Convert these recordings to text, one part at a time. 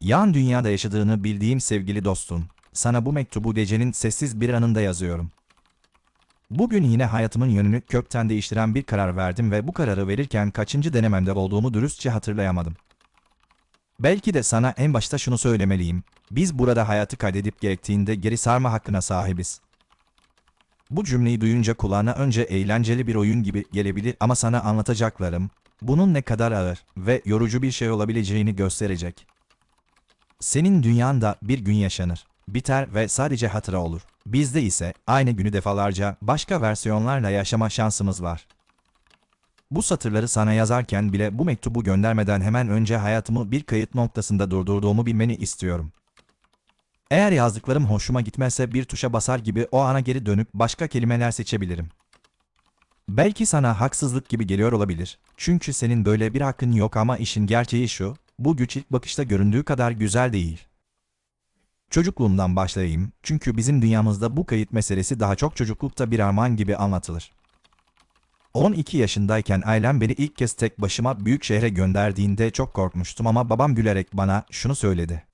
Yan dünyada yaşadığını bildiğim sevgili dostum, sana bu mektubu gecenin sessiz bir anında yazıyorum. Bugün yine hayatımın yönünü kökten değiştiren bir karar verdim ve bu kararı verirken kaçıncı denememde olduğumu dürüstçe hatırlayamadım. Belki de sana en başta şunu söylemeliyim. Biz burada hayatı kaydedip gerektiğinde geri sarma hakkına sahibiz. Bu cümleyi duyunca kulağına önce eğlenceli bir oyun gibi gelebilir ama sana anlatacaklarım, bunun ne kadar ağır ve yorucu bir şey olabileceğini gösterecek. Senin dünyanda bir gün yaşanır, biter ve sadece hatıra olur. Bizde ise aynı günü defalarca başka versiyonlarla yaşama şansımız var. Bu satırları sana yazarken bile bu mektubu göndermeden hemen önce hayatımı bir kayıt noktasında durdurduğumu bilmeni istiyorum. Eğer yazdıklarım hoşuma gitmezse bir tuşa basar gibi o ana geri dönüp başka kelimeler seçebilirim. Belki sana haksızlık gibi geliyor olabilir. Çünkü senin böyle bir hakkın yok ama işin gerçeği şu, bu güç ilk bakışta göründüğü kadar güzel değil. Çocukluğumdan başlayayım çünkü bizim dünyamızda bu kayıt meselesi daha çok çocuklukta bir armağan gibi anlatılır. 12 yaşındayken ailem beni ilk kez tek başıma büyük şehre gönderdiğinde çok korkmuştum ama babam gülerek bana şunu söyledi.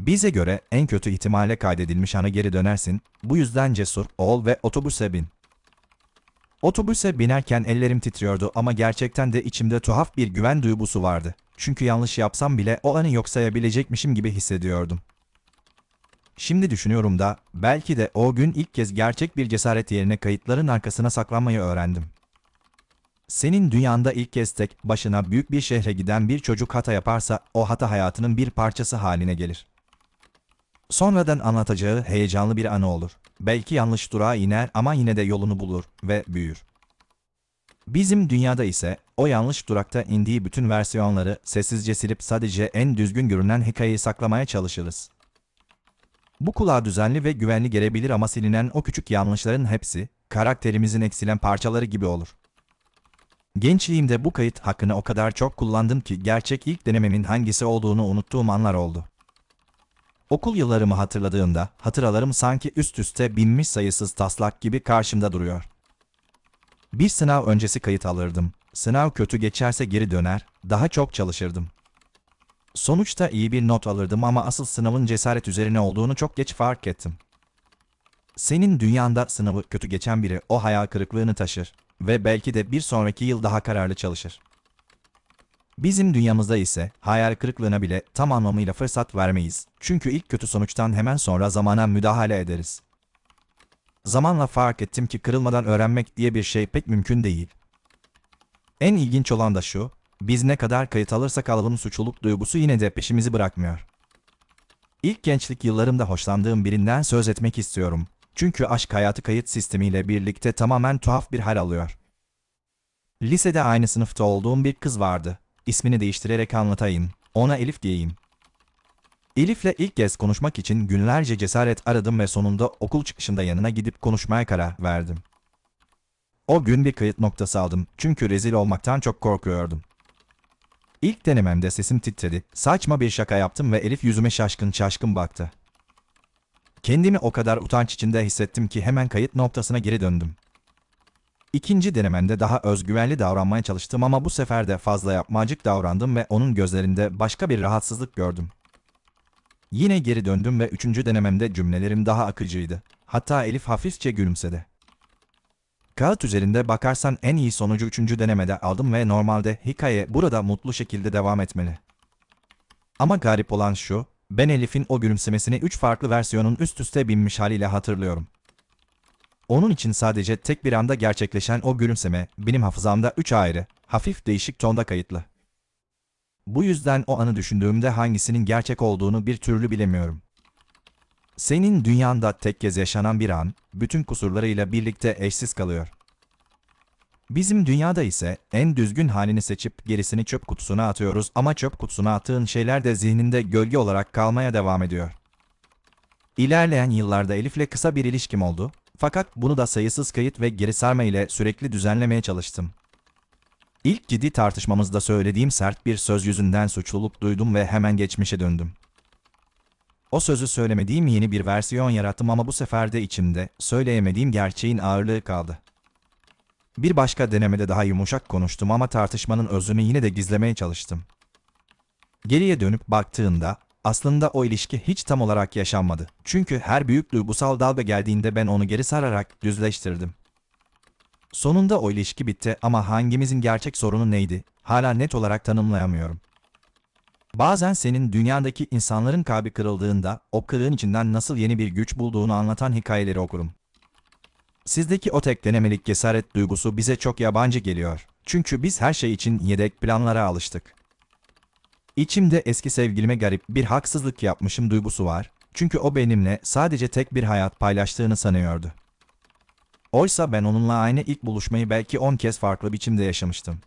Bize göre en kötü ihtimale kaydedilmiş ana geri dönersin, bu yüzden cesur ol ve otobüse bin. Otobüse binerken ellerim titriyordu ama gerçekten de içimde tuhaf bir güven duygusu vardı. Çünkü yanlış yapsam bile o anı yok sayabilecekmişim gibi hissediyordum. Şimdi düşünüyorum da belki de o gün ilk kez gerçek bir cesaret yerine kayıtların arkasına saklanmayı öğrendim. Senin dünyanda ilk kez tek başına büyük bir şehre giden bir çocuk hata yaparsa o hata hayatının bir parçası haline gelir. Sonradan anlatacağı heyecanlı bir anı olur. Belki yanlış durağa iner ama yine de yolunu bulur ve büyür. Bizim dünyada ise o yanlış durakta indiği bütün versiyonları sessizce silip sadece en düzgün görünen hikayeyi saklamaya çalışırız. Bu kulağa düzenli ve güvenli gelebilir ama silinen o küçük yanlışların hepsi, karakterimizin eksilen parçaları gibi olur. Gençliğimde bu kayıt hakkını o kadar çok kullandım ki gerçek ilk denememin hangisi olduğunu unuttuğum anlar oldu. Okul yıllarımı hatırladığımda hatıralarım sanki üst üste binmiş sayısız taslak gibi karşımda duruyor. Bir sınav öncesi kayıt alırdım. Sınav kötü geçerse geri döner, daha çok çalışırdım. Sonuçta iyi bir not alırdım ama asıl sınavın cesaret üzerine olduğunu çok geç fark ettim. Senin dünyanda sınavı kötü geçen biri o hayal kırıklığını taşır ve belki de bir sonraki yıl daha kararlı çalışır. Bizim dünyamızda ise hayal kırıklığına bile tam anlamıyla fırsat vermeyiz. Çünkü ilk kötü sonuçtan hemen sonra zamana müdahale ederiz. Zamanla fark ettim ki kırılmadan öğrenmek diye bir şey pek mümkün değil. En ilginç olan da şu, biz ne kadar kayıt alırsak alalım suçluluk duygusu yine de peşimizi bırakmıyor. İlk gençlik yıllarımda hoşlandığım birinden söz etmek istiyorum. Çünkü aşk hayatı kayıt sistemiyle birlikte tamamen tuhaf bir hal alıyor. Lisede aynı sınıfta olduğum bir kız vardı. İsmini değiştirerek anlatayım. Ona Elif diyeyim. Elif'le ilk kez konuşmak için günlerce cesaret aradım ve sonunda okul çıkışında yanına gidip konuşmaya karar verdim. O gün bir kayıt noktası aldım çünkü rezil olmaktan çok korkuyordum. İlk denememde sesim titredi. Saçma bir şaka yaptım ve Elif yüzüme şaşkın şaşkın baktı. Kendimi o kadar utanç içinde hissettim ki hemen kayıt noktasına geri döndüm. İkinci denememde daha özgüvenli davranmaya çalıştım ama bu sefer de fazla yapmacık davrandım ve onun gözlerinde başka bir rahatsızlık gördüm. Yine geri döndüm ve üçüncü denememde cümlelerim daha akıcıydı. Hatta Elif hafifçe gülümsedi. Kağıt üzerinde bakarsan en iyi sonucu üçüncü denemede aldım ve normalde hikaye burada mutlu şekilde devam etmeli. Ama garip olan şu, ben Elif'in o gülümsemesini üç farklı versiyonun üst üste binmiş haliyle hatırlıyorum. Onun için sadece tek bir anda gerçekleşen o gülümseme benim hafızamda üç ayrı, hafif değişik tonda kayıtlı. Bu yüzden o anı düşündüğümde hangisinin gerçek olduğunu bir türlü bilemiyorum. Senin dünyanda tek kez yaşanan bir an, bütün kusurlarıyla birlikte eşsiz kalıyor. Bizim dünyada ise en düzgün halini seçip gerisini çöp kutusuna atıyoruz ama çöp kutusuna attığın şeyler de zihninde gölge olarak kalmaya devam ediyor. İlerleyen yıllarda Elif'le kısa bir ilişkim oldu fakat bunu da sayısız kayıt ve geri sarma ile sürekli düzenlemeye çalıştım. İlk ciddi tartışmamızda söylediğim sert bir söz yüzünden suçluluk duydum ve hemen geçmişe döndüm. O sözü söylemediğim yeni bir versiyon yarattım ama bu sefer de içimde söyleyemediğim gerçeğin ağırlığı kaldı. Bir başka denemede daha yumuşak konuştum ama tartışmanın özünü yine de gizlemeye çalıştım. Geriye dönüp baktığında aslında o ilişki hiç tam olarak yaşanmadı. Çünkü her büyük duygusal dalga geldiğinde ben onu geri sararak düzleştirdim. Sonunda o ilişki bitti ama hangimizin gerçek sorunu neydi? Hala net olarak tanımlayamıyorum. Bazen senin dünyadaki insanların kalbi kırıldığında o kırığın içinden nasıl yeni bir güç bulduğunu anlatan hikayeleri okurum. Sizdeki o tek denemelik cesaret duygusu bize çok yabancı geliyor. Çünkü biz her şey için yedek planlara alıştık. İçimde eski sevgilime garip bir haksızlık yapmışım duygusu var. Çünkü o benimle sadece tek bir hayat paylaştığını sanıyordu. Oysa ben onunla aynı ilk buluşmayı belki on kez farklı biçimde yaşamıştım.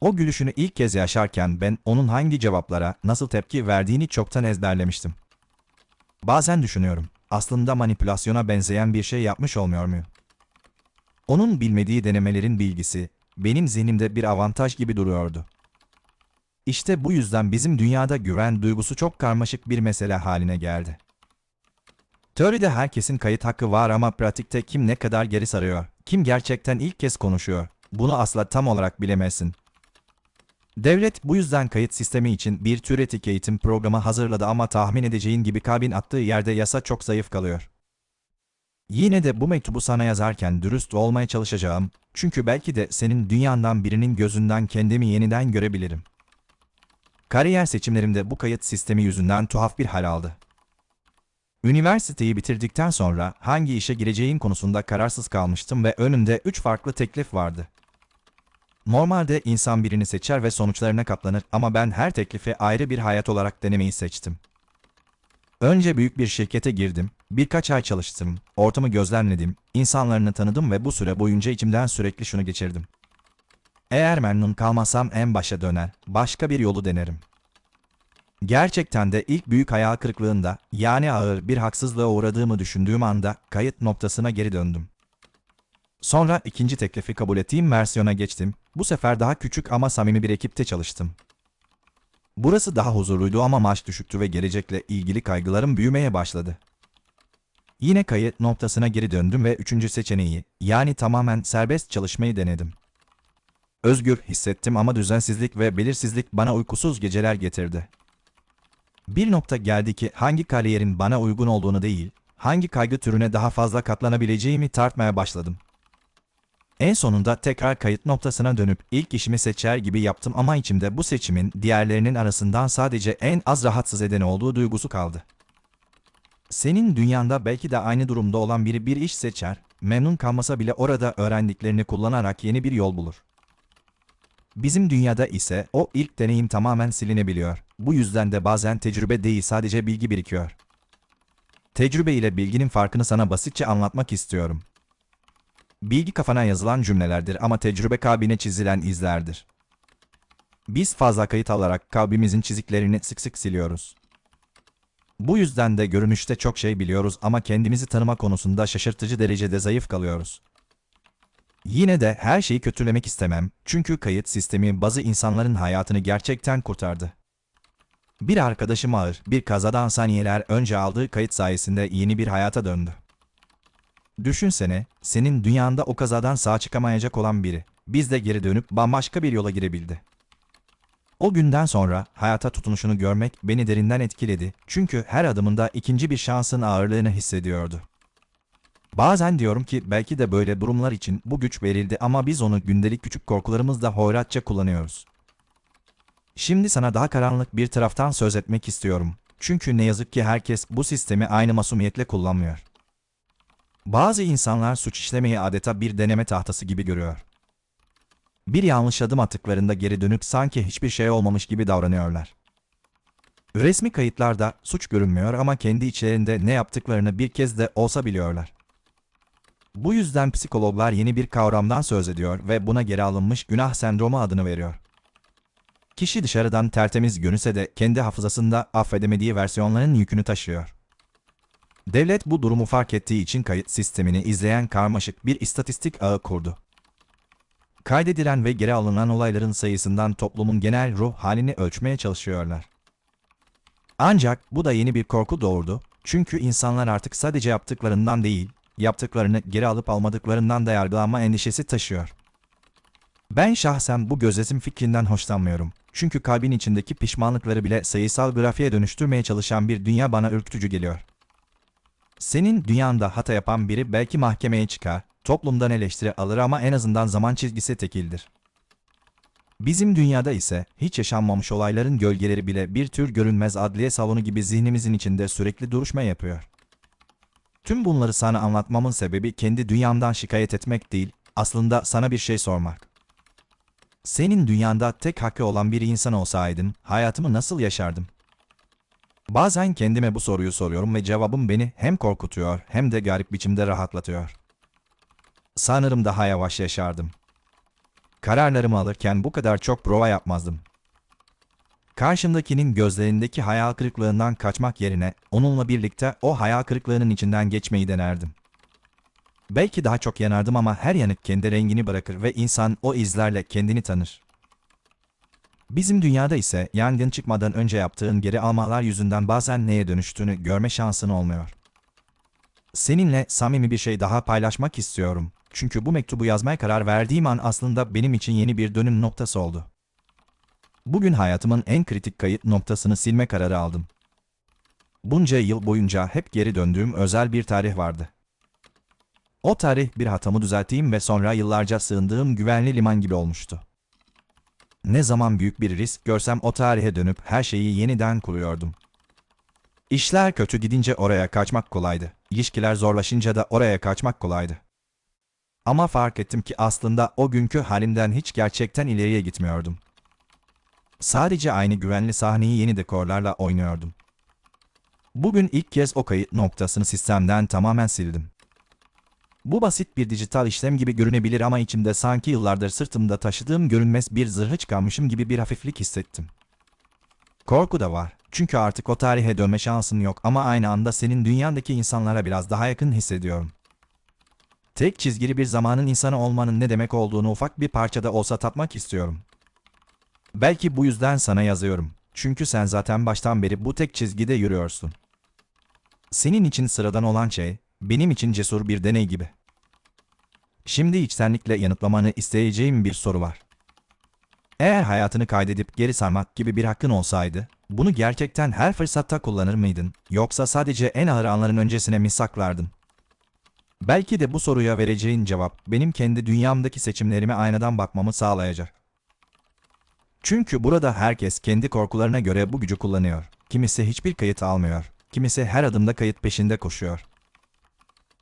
O gülüşünü ilk kez yaşarken ben onun hangi cevaplara, nasıl tepki verdiğini çoktan ezberlemiştim. Bazen düşünüyorum, aslında manipülasyona benzeyen bir şey yapmış olmuyor muyum? Onun bilmediği denemelerin bilgisi, benim zihnimde bir avantaj gibi duruyordu. İşte bu yüzden bizim dünyada güven duygusu çok karmaşık bir mesele haline geldi. Teoride herkesin kayıt hakkı var ama pratikte kim ne kadar geri sarıyor, kim gerçekten ilk kez konuşuyor, bunu asla tam olarak bilemezsin. Devlet bu yüzden kayıt sistemi için bir tür etik eğitim programı hazırladı ama tahmin edeceğin gibi kalbin attığı yerde yasa çok zayıf kalıyor. Yine de bu mektubu sana yazarken dürüst olmaya çalışacağım çünkü belki de senin dünyandan birinin gözünden kendimi yeniden görebilirim. Kariyer seçimlerimde bu kayıt sistemi yüzünden tuhaf bir hal aldı. Üniversiteyi bitirdikten sonra hangi işe gireceğin konusunda kararsız kalmıştım ve önümde üç farklı teklif vardı. Normalde insan birini seçer ve sonuçlarına katlanır ama ben her teklifi ayrı bir hayat olarak denemeyi seçtim. Önce büyük bir şirkete girdim, birkaç ay çalıştım, ortamı gözlemledim, insanlarını tanıdım ve bu süre boyunca içimden sürekli şunu geçirdim. Eğer memnun kalmasam en başa döner, başka bir yolu denerim. Gerçekten de ilk büyük hayal kırıklığında, yani ağır bir haksızlığa uğradığımı düşündüğüm anda kayıt noktasına geri döndüm. Sonra ikinci teklifi kabul ettiğim versiyona geçtim. Bu sefer daha küçük ama samimi bir ekipte çalıştım. Burası daha huzurluydu ama maaş düşüktü ve gelecekle ilgili kaygılarım büyümeye başladı. Yine kayıt noktasına geri döndüm ve üçüncü seçeneği, yani tamamen serbest çalışmayı denedim. Özgür hissettim ama düzensizlik ve belirsizlik bana uykusuz geceler getirdi. Bir nokta geldi ki hangi kariyerin bana uygun olduğunu değil, hangi kaygı türüne daha fazla katlanabileceğimi tartmaya başladım. En sonunda tekrar kayıt noktasına dönüp ilk işimi seçer gibi yaptım ama içimde bu seçimin diğerlerinin arasından sadece en az rahatsız eden olduğu duygusu kaldı. Senin dünyanda belki de aynı durumda olan biri bir iş seçer, memnun kalmasa bile orada öğrendiklerini kullanarak yeni bir yol bulur. Bizim dünyada ise o ilk deneyim tamamen silinebiliyor. Bu yüzden de bazen tecrübe değil sadece bilgi birikiyor. Tecrübe ile bilginin farkını sana basitçe anlatmak istiyorum. Bilgi kafana yazılan cümlelerdir ama tecrübe kalbine çizilen izlerdir. Biz fazla kayıt alarak kalbimizin çiziklerini sık sık siliyoruz. Bu yüzden de görünüşte çok şey biliyoruz ama kendimizi tanıma konusunda şaşırtıcı derecede zayıf kalıyoruz. Yine de her şeyi kötülemek istemem çünkü kayıt sistemi bazı insanların hayatını gerçekten kurtardı. Bir arkadaşım ağır, bir kazadan saniyeler önce aldığı kayıt sayesinde yeni bir hayata döndü. Düşünsene, senin dünyanda o kazadan sağ çıkamayacak olan biri, biz de geri dönüp bambaşka bir yola girebildi. O günden sonra hayata tutunuşunu görmek beni derinden etkiledi çünkü her adımında ikinci bir şansın ağırlığını hissediyordu. Bazen diyorum ki belki de böyle durumlar için bu güç verildi ama biz onu gündelik küçük korkularımızda hoyratça kullanıyoruz. Şimdi sana daha karanlık bir taraftan söz etmek istiyorum. Çünkü ne yazık ki herkes bu sistemi aynı masumiyetle kullanmıyor. Bazı insanlar suç işlemeyi adeta bir deneme tahtası gibi görüyor. Bir yanlış adım attıklarında geri dönüp sanki hiçbir şey olmamış gibi davranıyorlar. Resmi kayıtlarda suç görünmüyor ama kendi içlerinde ne yaptıklarını bir kez de olsa biliyorlar. Bu yüzden psikologlar yeni bir kavramdan söz ediyor ve buna geri alınmış günah sendromu adını veriyor. Kişi dışarıdan tertemiz görünse de kendi hafızasında affedemediği versiyonların yükünü taşıyor. Devlet bu durumu fark ettiği için kayıt sistemini izleyen karmaşık bir istatistik ağı kurdu. Kaydedilen ve geri alınan olayların sayısından toplumun genel ruh halini ölçmeye çalışıyorlar. Ancak bu da yeni bir korku doğurdu çünkü insanlar artık sadece yaptıklarından değil, yaptıklarını geri alıp almadıklarından da yargılanma endişesi taşıyor. Ben şahsen bu gözetim fikrinden hoşlanmıyorum. Çünkü kalbin içindeki pişmanlıkları bile sayısal grafiğe dönüştürmeye çalışan bir dünya bana ürkütücü geliyor. Senin dünyanda hata yapan biri belki mahkemeye çıkar, toplumdan eleştiri alır ama en azından zaman çizgisi tekildir. Bizim dünyada ise hiç yaşanmamış olayların gölgeleri bile bir tür görünmez adliye salonu gibi zihnimizin içinde sürekli duruşma yapıyor. Tüm bunları sana anlatmamın sebebi kendi dünyamdan şikayet etmek değil, aslında sana bir şey sormak. Senin dünyanda tek hakkı olan bir insan olsaydın, hayatımı nasıl yaşardım? Bazen kendime bu soruyu soruyorum ve cevabım beni hem korkutuyor hem de garip biçimde rahatlatıyor. Sanırım daha yavaş yaşardım. Kararlarımı alırken bu kadar çok prova yapmazdım. Karşımdakinin gözlerindeki hayal kırıklığından kaçmak yerine onunla birlikte o hayal kırıklığının içinden geçmeyi denerdim. Belki daha çok yanardım ama her yanık kendi rengini bırakır ve insan o izlerle kendini tanır. Bizim dünyada ise yangın çıkmadan önce yaptığın geri almalar yüzünden bazen neye dönüştüğünü görme şansın olmuyor. Seninle samimi bir şey daha paylaşmak istiyorum. Çünkü bu mektubu yazmaya karar verdiğim an aslında benim için yeni bir dönüm noktası oldu. Bugün hayatımın en kritik kayıt noktasını silme kararı aldım. Bunca yıl boyunca hep geri döndüğüm özel bir tarih vardı. O tarih bir hatamı düzelteyim ve sonra yıllarca sığındığım güvenli liman gibi olmuştu. Ne zaman büyük bir risk görsem o tarihe dönüp her şeyi yeniden kuruyordum. İşler kötü gidince oraya kaçmak kolaydı. İlişkiler zorlaşınca da oraya kaçmak kolaydı. Ama fark ettim ki aslında o günkü halimden hiç gerçekten ileriye gitmiyordum. Sadece aynı güvenli sahneyi yeni dekorlarla oynuyordum. Bugün ilk kez o kayıt noktasını sistemden tamamen sildim. Bu basit bir dijital işlem gibi görünebilir ama içimde sanki yıllardır sırtımda taşıdığım görünmez bir zırhı çıkarmışım gibi bir hafiflik hissettim. Korku da var. Çünkü artık o tarihe dönme şansın yok ama aynı anda senin dünyandaki insanlara biraz daha yakın hissediyorum. Tek çizgili bir zamanın insanı olmanın ne demek olduğunu ufak bir parçada olsa tatmak istiyorum. Belki bu yüzden sana yazıyorum. Çünkü sen zaten baştan beri bu tek çizgide yürüyorsun. Senin için sıradan olan şey, benim için cesur bir deney gibi. Şimdi içtenlikle yanıtlamanı isteyeceğim bir soru var. Eğer hayatını kaydedip geri sarmak gibi bir hakkın olsaydı, bunu gerçekten her fırsatta kullanır mıydın, yoksa sadece en ağır anların öncesine mi saklardın? Belki de bu soruya vereceğin cevap benim kendi dünyamdaki seçimlerime aynadan bakmamı sağlayacak. Çünkü burada herkes kendi korkularına göre bu gücü kullanıyor. Kimisi hiçbir kayıt almıyor. Kimisi her adımda kayıt peşinde koşuyor.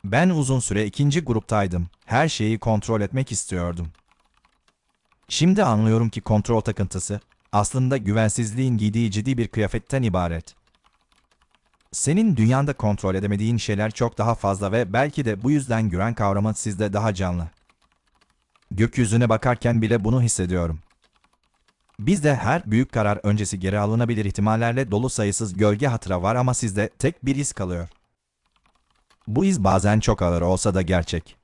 Ben uzun süre ikinci gruptaydım. Her şeyi kontrol etmek istiyordum. Şimdi anlıyorum ki kontrol takıntısı aslında güvensizliğin giydiği ciddi bir kıyafetten ibaret. Senin dünyanda kontrol edemediğin şeyler çok daha fazla ve belki de bu yüzden güven kavramı sizde daha canlı. Gökyüzüne bakarken bile bunu hissediyorum. Bizde her büyük karar öncesi geri alınabilir ihtimallerle dolu sayısız gölge hatıra var ama sizde tek bir iz kalıyor. Bu iz bazen çok ağır olsa da gerçek.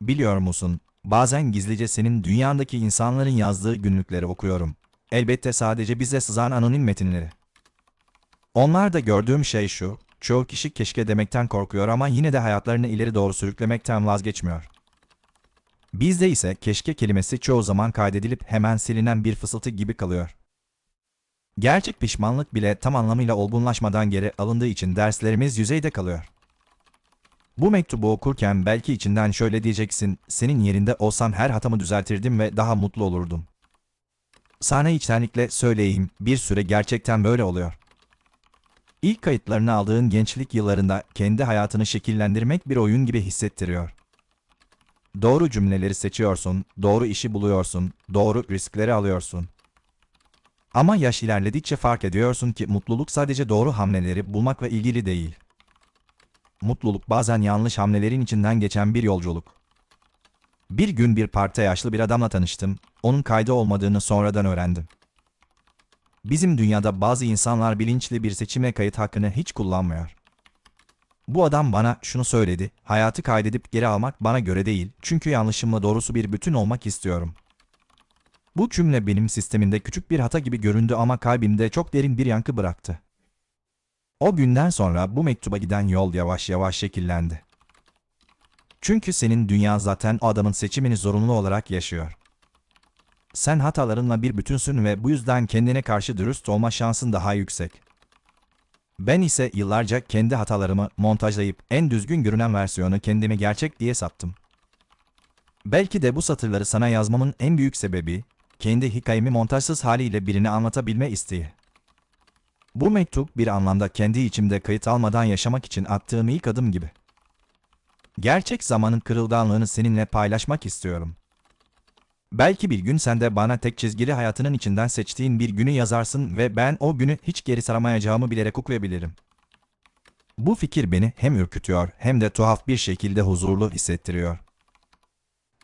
Biliyor musun, bazen gizlice senin dünyandaki insanların yazdığı günlükleri okuyorum. Elbette sadece bize sızan anonim metinleri. Onlar da gördüğüm şey şu, çoğu kişi keşke demekten korkuyor ama yine de hayatlarını ileri doğru sürüklemekten vazgeçmiyor. Bizde ise keşke kelimesi çoğu zaman kaydedilip hemen silinen bir fısıltı gibi kalıyor. Gerçek pişmanlık bile tam anlamıyla olgunlaşmadan geri alındığı için derslerimiz yüzeyde kalıyor. Bu mektubu okurken belki içinden şöyle diyeceksin, senin yerinde olsam her hatamı düzeltirdim ve daha mutlu olurdum. Sana içtenlikle söyleyeyim, bir süre gerçekten böyle oluyor. İlk kayıtlarını aldığın gençlik yıllarında kendi hayatını şekillendirmek bir oyun gibi hissettiriyor. Doğru cümleleri seçiyorsun, doğru işi buluyorsun, doğru riskleri alıyorsun. Ama yaş ilerledikçe fark ediyorsun ki mutluluk sadece doğru hamleleri bulmakla ilgili değil. Mutluluk bazen yanlış hamlelerin içinden geçen bir yolculuk. Bir gün bir parkta yaşlı bir adamla tanıştım. Onun kaydı olmadığını sonradan öğrendim. Bizim dünyada bazı insanlar bilinçli bir seçime kayıt hakkını hiç kullanmıyor. Bu adam bana şunu söyledi. Hayatı kaydedip geri almak bana göre değil. Çünkü yanlışımla doğrusu bir bütün olmak istiyorum. Bu cümle benim sistemimde küçük bir hata gibi göründü ama kalbimde çok derin bir yankı bıraktı. O günden sonra bu mektuba giden yol yavaş yavaş şekillendi. Çünkü senin dünya zaten o adamın seçimini zorunlu olarak yaşıyor. Sen hatalarınla bir bütünsün ve bu yüzden kendine karşı dürüst olma şansın daha yüksek. Ben ise yıllarca kendi hatalarımı montajlayıp en düzgün görünen versiyonu kendime gerçek diye sattım. Belki de bu satırları sana yazmamın en büyük sebebi, kendi hikayemi montajsız haliyle birine anlatabilme isteği. Bu mektup bir anlamda kendi içimde kayıt almadan yaşamak için attığım ilk adım gibi. Gerçek zamanın kırılganlığını seninle paylaşmak istiyorum. Belki bir gün sen de bana tek çizgili hayatının içinden seçtiğin bir günü yazarsın ve ben o günü hiç geri saramayacağımı bilerek okuyabilirim. Bu fikir beni hem ürkütüyor hem de tuhaf bir şekilde huzurlu hissettiriyor.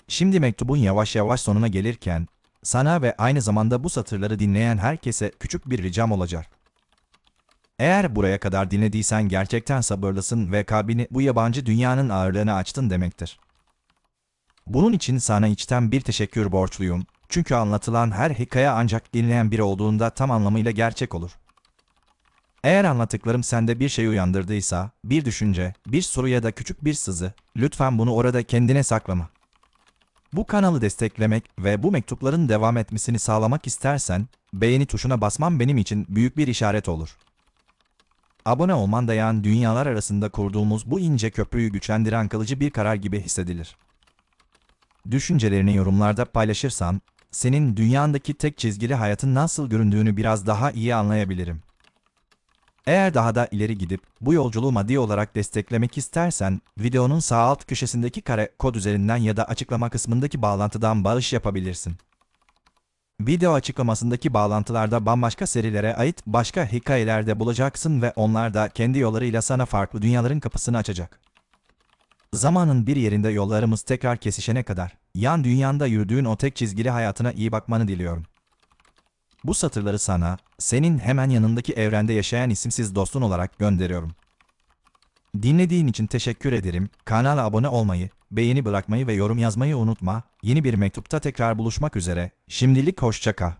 Şimdi mektubun yavaş yavaş sonuna gelirken, sana ve aynı zamanda bu satırları dinleyen herkese küçük bir ricam olacak. Eğer buraya kadar dinlediysen gerçekten sabırlısın ve kalbini bu yabancı dünyanın ağırlığına açtın demektir. Bunun için sana içten bir teşekkür borçluyum. Çünkü anlatılan her hikaye ancak dinleyen biri olduğunda tam anlamıyla gerçek olur. Eğer anlattıklarım sende bir şey uyandırdıysa, bir düşünce, bir soru ya da küçük bir sızı, lütfen bunu orada kendine saklama. Bu kanalı desteklemek ve bu mektupların devam etmesini sağlamak istersen, beğeni tuşuna basman benim için büyük bir işaret olur. Abone olman dayan dünyalar arasında kurduğumuz bu ince köprüyü güçlendiren kalıcı bir karar gibi hissedilir. Düşüncelerini yorumlarda paylaşırsan, senin dünyandaki tek çizgili hayatın nasıl göründüğünü biraz daha iyi anlayabilirim. Eğer daha da ileri gidip bu yolculuğu maddi olarak desteklemek istersen, videonun sağ alt köşesindeki kare kod üzerinden ya da açıklama kısmındaki bağlantıdan bağış yapabilirsin. Video açıklamasındaki bağlantılarda bambaşka serilere ait başka hikayeler de bulacaksın ve onlar da kendi yollarıyla sana farklı dünyaların kapısını açacak. Zamanın bir yerinde yollarımız tekrar kesişene kadar, yan dünyanda yürüdüğün o tek çizgili hayatına iyi bakmanı diliyorum. Bu satırları sana, senin hemen yanındaki evrende yaşayan isimsiz dostun olarak gönderiyorum. Dinlediğin için teşekkür ederim. Kanala abone olmayı, beğeni bırakmayı ve yorum yazmayı unutma. Yeni bir mektupta tekrar buluşmak üzere. Şimdilik hoşça kal.